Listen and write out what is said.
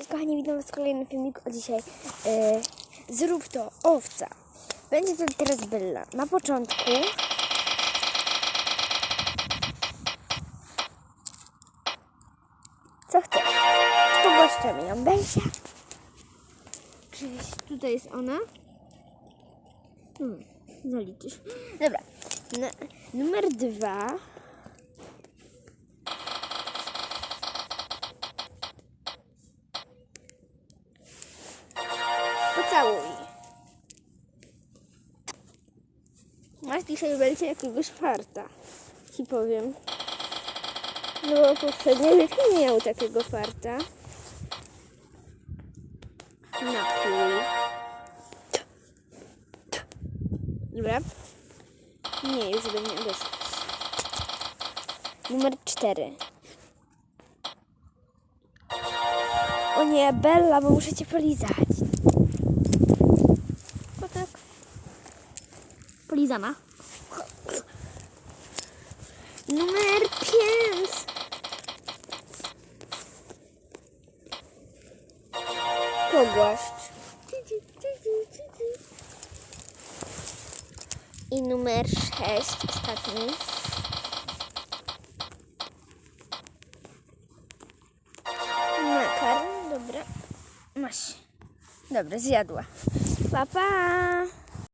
Cześć kochani, witam was w kolejnym filmiku, a dzisiaj e, zrób to owca. Będzie to teraz Bella. Na początku co chcesz? Pogłaszczemy ją, Belsia. Cześć, tutaj jest ona. Hmm, zaliczysz. Dobra, numer dwa. Pocałuj. Masz dzisiaj będzie jakiegoś farta. Ci powiem. No bo poprzednio nikt nie miał takiego farta. Napój. Dobra. Nie, już do mnie odeszłeś. Numer cztery. O nie, Bella, bo muszę cię polizać. Please, Anna. Nummer pins. Eu gosto. E número 6 está aqui. Na cara dobra. Masz. Dobra, zjadła. Pa, papá